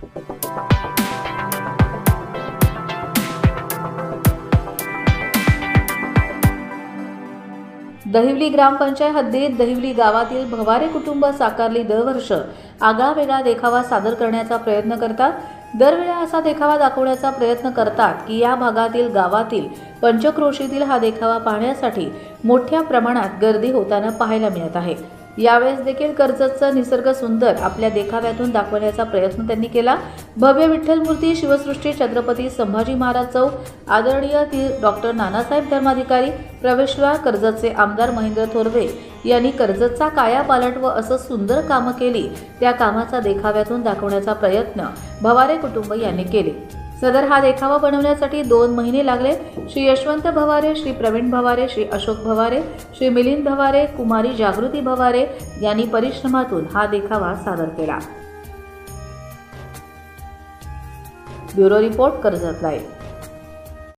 दहिवली ग्रामपंचायत हद्दीत दहिवली गावातील भवारे कुटुंब साकारली दरवर्ष आगळावेगळा देखावा सादर करण्याचा प्रयत्न करतात. दरवेळा असा देखावा दाखवण्याचा प्रयत्न करतात की या भागातील गावातील पंचक्रोशीतील हा देखावा पाहण्यासाठी मोठ्या प्रमाणात गर्दी होताना पाहायला मिळत आहे. यावेळेस देखील कर्जतचा निसर्ग सुंदर आपल्या देखाव्यातून दाखवण्याचा प्रयत्न त्यांनी केला. भव्य विठ्ठल मूर्ती शिवसृष्टी छत्रपती संभाजी महाराज चौक आदरणीय ती डॉक्टर नानासाहेब धर्माधिकारी प्रवेशद्वार कर्जतचे आमदार महेंद्र थोरवे यांनी कर्जतचा कायापालट व असं सुंदर कामं केली. त्या कामाचा देखाव्यातून दाखवण्याचा प्रयत्न भवारे कुटुंब यांनी केले. सदर हा देखावा बनवण्यासाठी दोन महिने लागले. श्री यशवंत भवारे श्री प्रवीण भवारे श्री अशोक भवारे श्री मिलिंद भवारे कुमारी जागृती भवारे यांनी परिश्रमातून हा देखावा सादर केला. Bureau report Karjat live.